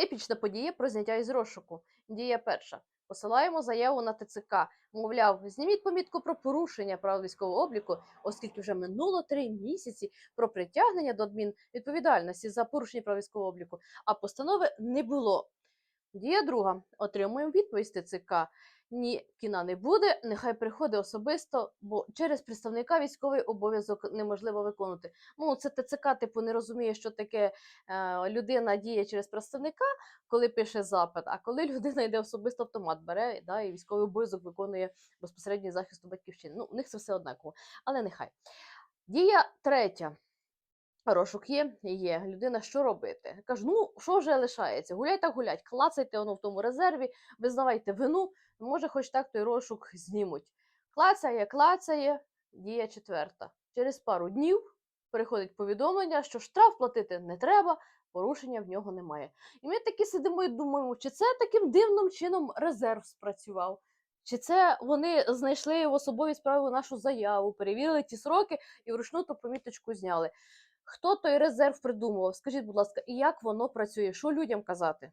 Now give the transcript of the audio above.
Епічна подія про зняття із розшуку. Дія перша. Посилаємо заяву на ТЦК. Мовляв, зніміть помітку про порушення прав військового обліку, оскільки вже минуло три місяці про притягнення до адмінвідповідальності за порушення прав військового обліку, а постанови не було. Дія друга. Отримуємо відповідь ТЦК. Ні, кіна не буде, нехай приходить особисто, бо через представника військовий обов'язок неможливо виконувати. Ну, це ТЦК, типу, не розуміє, що таке е, людина діє через представника, коли пише запит, а коли людина йде особисто автомат, бере да, і військовий обов'язок виконує безпосередній захисту батьківщини. Ну, у них це все однаково, але нехай. Дія третя. Розшук є, є. Людина, що робити? Кажу, ну що вже лишається? Гуляй так гулять, клацайте воно в тому резерві, визнавайте вину, може, хоч так той розшук знімуть. Клацає, клацає, дія четверта. Через пару днів приходить повідомлення, що штраф платити не треба, порушення в нього немає. І ми такі сидимо і думаємо, чи це таким дивним чином резерв спрацював. Чи це вони знайшли в особовій справі нашу заяву, перевірили ті сроки і вручну ту поміточку зняли. Хто той резерв придумував? Скажіть, будь ласка, і як воно працює? Що людям казати?